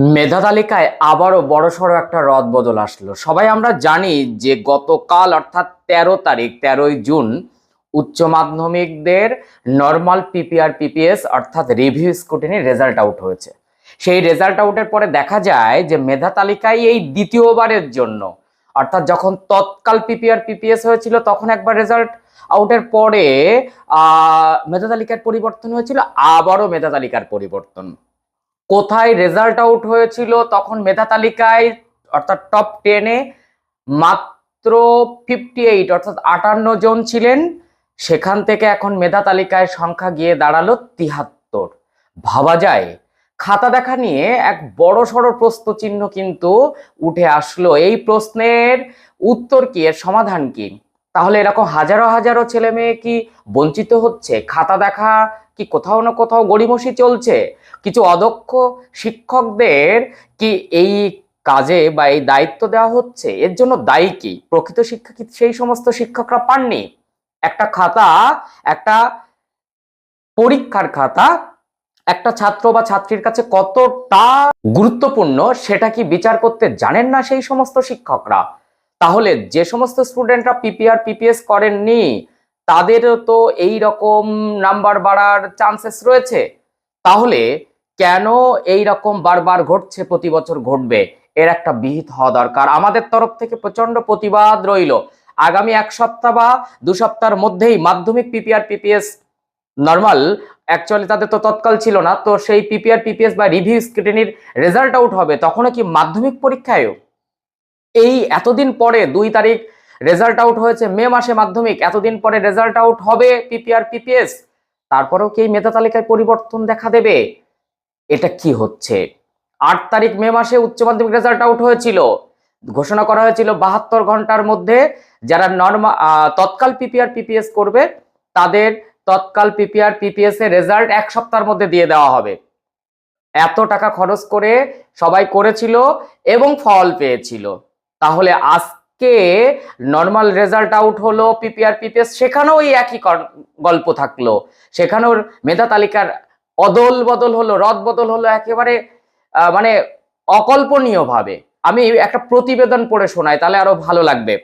মেধা তালিকায় আবারও বড়সড় একটা রদ বদল আসলো। সবাই আমরা জানি যে গতকাল, অর্থাৎ তেরো তারিখ, তেরোই জুন, উচ্চ মাধ্যমিকদের নর্মাল পিপিআর পিপিএস অর্থাৎ রিভিউ স্কুটিনির রেজাল্ট আউট হয়েছে। সেই রেজাল্ট আউটের পরে দেখা যায় যে মেধা তালিকায় এই দ্বিতীয়বারের জন্য, অর্থাৎ যখন তৎকাল পিপিআর পিপিএস হয়েছিল, তখন একবার রেজাল্ট আউটের পরে মেধা তালিকার পরিবর্তন হয়েছিল, আবারও মেধা তালিকার পরিবর্তন। কোথায় রেজাল্ট আউট হয়েছিল, তখন মেধা তালিকায় অর্থাৎ টপ টেনে মাত্র ফিফটি এইট অর্থাৎ আটান্ন জন ছিলেন। সেখান থেকে এখন মেধা তালিকায় সংখ্যা গিয়ে দাঁড়াল তিহাত্তর। ভাবা যায়, খাতা দেখা নিয়ে এক বড় সড় প্রশ্ন চিহ্ন কিন্তু উঠে আসলো। এই প্রশ্নের উত্তর কি, এর সমাধান কি? তাহলে এরকম হাজারো হাজারো ছেলে মেয়ে কি বঞ্চিত হচ্ছে? খাতা দেখা কি কোথাও না কোথাও গড়িমসি চলছে? কিছু অদক্ষ শিক্ষকদের কি এই কাজে বা এই দায়িত্ব দেওয়া হচ্ছে? এর জন্য দায়ী কি? প্রকৃত শিক্ষা কি সেই সমস্ত শিক্ষকরা পাননি? একটা খাতা, একটা পরীক্ষার খাতা, একটা ছাত্র বা ছাত্রীর কাছে কতটা গুরুত্বপূর্ণ সেটা কি বিচার করতে জানেন না সেই সমস্ত শিক্ষকরা? তাহলে যে সমস্ত স্টুডেন্টরা পিপিআর, পিপিএস করেননি তাদেরও তো এই রকম নাম্বার বাড়ার চান্সেস রয়েছে। তাহলে কেন এই রকম বারবার ঘটছে, প্রতি বছর ঘটবে? এর একটা বিহিত হওয়া দরকার। আমাদের তরফ থেকে প্রচণ্ড প্রতিবাদ রইল। আগামী এক সপ্তাহ বা দু সপ্তাহের মধ্যেই মাধ্যমিক পিপিআর পিপিএস নর্মাল অ্যাকচুয়ালি তাদের তো তৎকাল ছিল না, তো সেই পিপিআর পিপিএস বা রিভিউ স্ক্রিটিনির রেজাল্ট আউট হবে। তখনও কি মাধ্যমিক পরীক্ষায়ও? এই এতদিন পরে দুই তারিখ রেজাল্ট আউট হয়েছে মে মাসে মাধ্যমিক। এতদিন পরে রেজাল্ট আউট হবে পিপিআর, পিপিএস। তারপরেও কি মেধা তালিকায় পরিবর্তন দেখা দেবে? এটা কি হচ্ছে? আট তারিখ মে মাসে উচ্চ মাধ্যমিক রেজাল্ট আউট হয়েছিল। ঘোষণা করা হয়েছিল বাহাত্তর ঘণ্টার মধ্যে যারা নর্মা তৎকাল পিপিআর, পিপিএস করবে, তাদের তৎকাল পিপিআর, পিপিএস এর রেজাল্ট এক সপ্তাহের মধ্যে দিয়ে দেওয়া হবে। এত টাকা খরচ করে সবাই করেছিল এবং ফল পেয়েছিল। তাহলে আজকে নর্মাল রেজাল্ট আউট হলো পিপিআর পিপিএস সেখানেও ওই একই গল্প থাকল। সেখানেও মেধা তালিকার অদল বদল হলো, রদ বদল হলো একেবারে মানে অকল্পনীয় ভাবে আমি একটা প্রতিবেদন পড়ে শোনাই, তাহলে আরও ভালো লাগবে।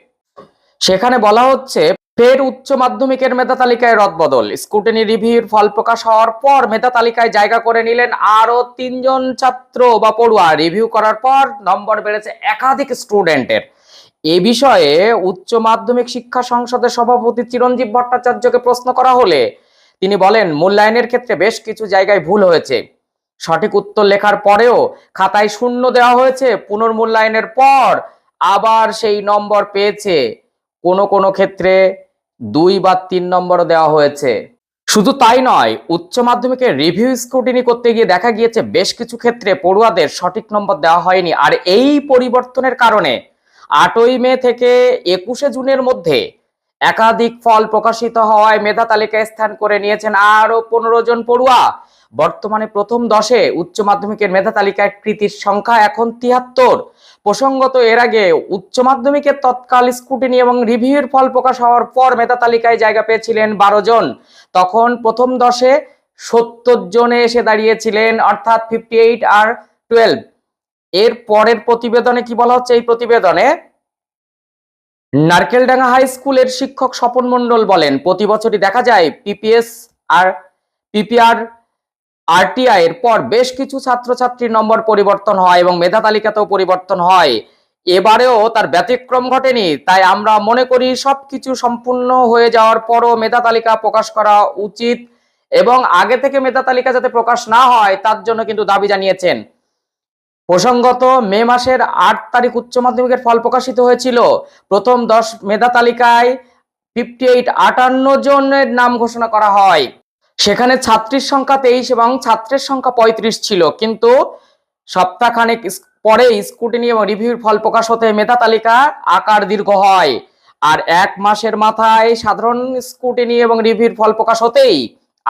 সেখানে বলা হচ্ছে, ফের উচ্চ মাধ্যমিকের মেধা তালিকায় রদবদল স্কুটিনি রিভিউর ফল প্রকাশ হওয়ার পর মেধা তালিকায় জায়গা করে নিলেন আরও তিনজন ছাত্র বা পড়ুয়া। রিভিউ করার পর নম্বর বেড়েছে একাধিক স্টুডেন্টের এ বিষয়ে উচ্চ মাধ্যমিক শিক্ষা সংসদের সভাপতি চিরঞ্জীব ভট্টাচার্যকে প্রশ্ন করা হলে তিনি বলেন, মূল্যায়নের ক্ষেত্রে বেশ কিছু জায়গায় ভুল হয়েছে। সঠিক উত্তর লেখার পরেও খাতায় শূন্য দেওয়া হয়েছে, পুনর্মূল্যায়নের পর আবার সেই নম্বর পেয়েছে। কোনো কোনো ক্ষেত্রে দুই বা তিন নম্বরও দেওয়া হয়েছে। শুধু তাই নয়, উচ্চ মাধ্যমিকের রিভিউ স্ক্রুটিনি করতে গিয়ে দেখা গিয়েছে, বেশ কিছু ক্ষেত্রে পড়ুয়াদের সঠিক নম্বর দেওয়া হয়নি। আর এই পরিবর্তনের কারণে আটই মে থেকে একুশে জুনের মধ্যে একাধিক ফল প্রকাশিত হওয়ায় মেধা তালিকায় স্থান করে নিয়েছেন আরও পনেরো জন পড়ুয়া। বর্তমানে প্রথম দশে উচ্চ মাধ্যমিকের মেধা তালিকায় কৃতির সংখ্যা এখন তিয়াত্তর। প্রসঙ্গত এর আগে উচ্চ মাধ্যমিকের তৎকাল স্কুটিনি এবং রিভিউর ফল প্রকাশ হওয়ার পর মেধা তালিকায় জায়গা পেয়েছিলেন বারো জন। তখন প্রথম দশে সত্তর জনে এসে দাঁড়িয়েছিলেন, অর্থাৎ ফিফটি এইট আর টুয়েলভ এর পরের প্রতিবেদনে কি বলা হচ্ছে? এই প্রতিবেদনে নারকেলডাঙ্গা হাই স্কুলের শিক্ষক স্বপন মণ্ডল বলেন, প্রতি বছরই দেখা যায় পিপিএস আর পিপিআর আরটিআই এর পর বেশ কিছু ছাত্রছাত্রীর নম্বর পরিবর্তন হয় এবং মেধা তালিকাতেও পরিবর্তন হয়। এবারেও তার ব্যতিক্রম ঘটেনি, তাই আমরা মনে করি সবকিছু সম্পূর্ণ হয়ে যাওয়ার পরও মেধা তালিকা প্রকাশ করা উচিত এবং আগে থেকে মেধা তালিকা যাতে প্রকাশ না হয়, তার জন্য কিন্তু দাবি জানিয়েছেন। প্রসঙ্গত, মে মাসের আট তারিখ উচ্চ মাধ্যমিকের ফল প্রকাশিত হয়েছিল। প্রথম দশ মেধা তালিকায় ফিফটি এইট আটান্ন জনের নাম ঘোষণা করা হয়। সেখানে ছাত্রীর সংখ্যা তেইশ এবং ছাত্রের সংখ্যা পঁয়ত্রিশ ছিল। কিন্তু সপ্তাহখানেক পরে স্কুটিনি এবং রিভিউর ফল প্রকাশ হতে মেধা তালিকা আকার দীর্ঘ হয়। আর এক মাসের মাথায় সাধারণ স্কুটিনি এবং রিভিউর ফল প্রকাশ হতেই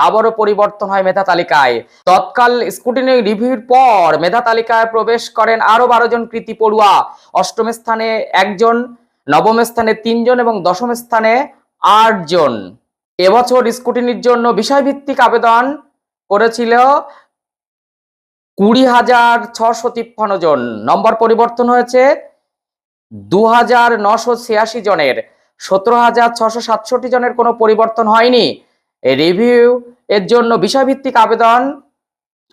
আবারও পরিবর্তন হয় মেধা তালিকায়। তৎকাল স্কুটিনি রিভিউর পর মেধা তালিকায় প্রবেশ করেন আরও বারো জন কৃতি পড়ুয়া। অষ্টম স্থানে একজন, নবম স্থানে তিনজন এবং দশম স্থানে আটজন। এবছর স্কুটিনির জন্য বিষয়ভিত্তিক আবেদন করেছিল কুড়ি হাজার ছশো তিপ্পান্ন জন। নম্বর পরিবর্তন হয়েছে দু হাজার নশো ছিয়াশি জনের। সতেরো হাজার ছশো সাতষট্টি জনের কোনো পরিবর্তন হয়নি। রিভিউ এর জন্য বিষয়ভিত্তিক আবেদন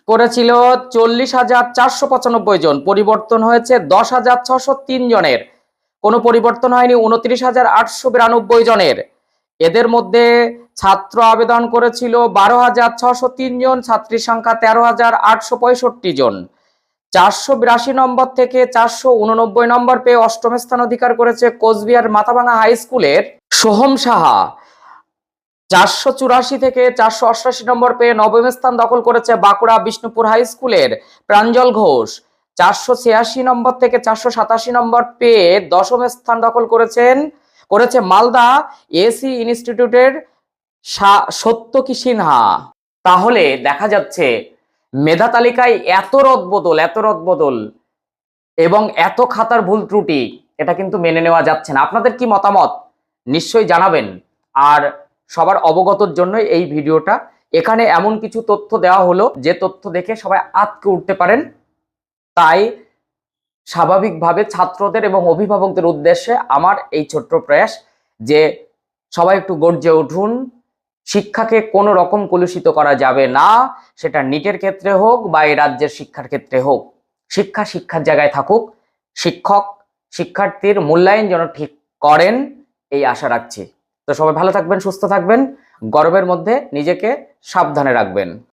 করেছিল চল্লিশ হাজার চারশো পঁচানব্বই জন। পরিবর্তন হয়েছে দশ হাজার ছশো তিন জনের। কোনো পরিবর্তন হয়নি উনত্রিশ হাজার আটশো বিরানব্বই জনের। এদের মধ্যে ছাত্র আবেদন করেছিল বারো হাজার ছশো তিন জন, ছাত্রীর সংখ্যা তেরো হাজার আটশো পঁয়ষট্টি জন। চারশো বিরাশি নম্বর থেকে চারশো উননব্বই নম্বর পেয়ে অষ্টম স্থান অধিকার করেছে কোচবিহার মাথাভাঙা হাই স্কুলের সোহম সাহা। চারশো চুরাশি থেকে চারশো অষ্টাশি নম্বর পেয়ে নবম স্থান দখল করেছে বাঁকুড়া বিষ্ণুপুর হাই স্কুলের প্রাঞ্জল ঘোষ। চারশো ছিয়াশি নম্বর থেকে চারশো সাতাশি নম্বর পেয়ে দশম স্থান দখল করেছেন, করেছে মালদা এসি ইনস্টিটিউটের সা- সত্যকি সিনহা। তাহলে দেখা যাচ্ছে মেধা তালিকায় এত রদবদল এত রদবদল এবং এত খাতার ভুল ত্রুটি, এটা কিন্তু মেনে নেওয়া যাচ্ছে না। আপনাদের কি মতামত? নিশ্চয়ই জানাবেন। আর সবার অবগতর জন্য এই ভিডিওটা। এখানে এমন কিছু তথ্য দেওয়া হলো, যে তথ্য দেখে সবাই আতকে উঠতে পারেন। তাই স্বাভাবিকভাবে ছাত্রদের এবং অভিভাবকদের উদ্দেশ্যে আমার এই ছোট্ট প্রয়াস, যে সবাই একটু গর্জে উঠুন, শিক্ষাকে কোনো রকম কলুষিত করা যাবে না, সেটা নিটের ক্ষেত্রে হোক বা এই রাজ্যের শিক্ষার ক্ষেত্রে হোক। শিক্ষা শিক্ষার জায়গায় থাকুক, শিক্ষক, শিক্ষার্থীর মূল্যায়ন যেন ঠিক করেন, এই আশা রাখছি। তো সবাই ভালো থাকবেন সুস্থ থাকবেন গরমের মধ্যে নিজেকে সাবধানে রাখবেন।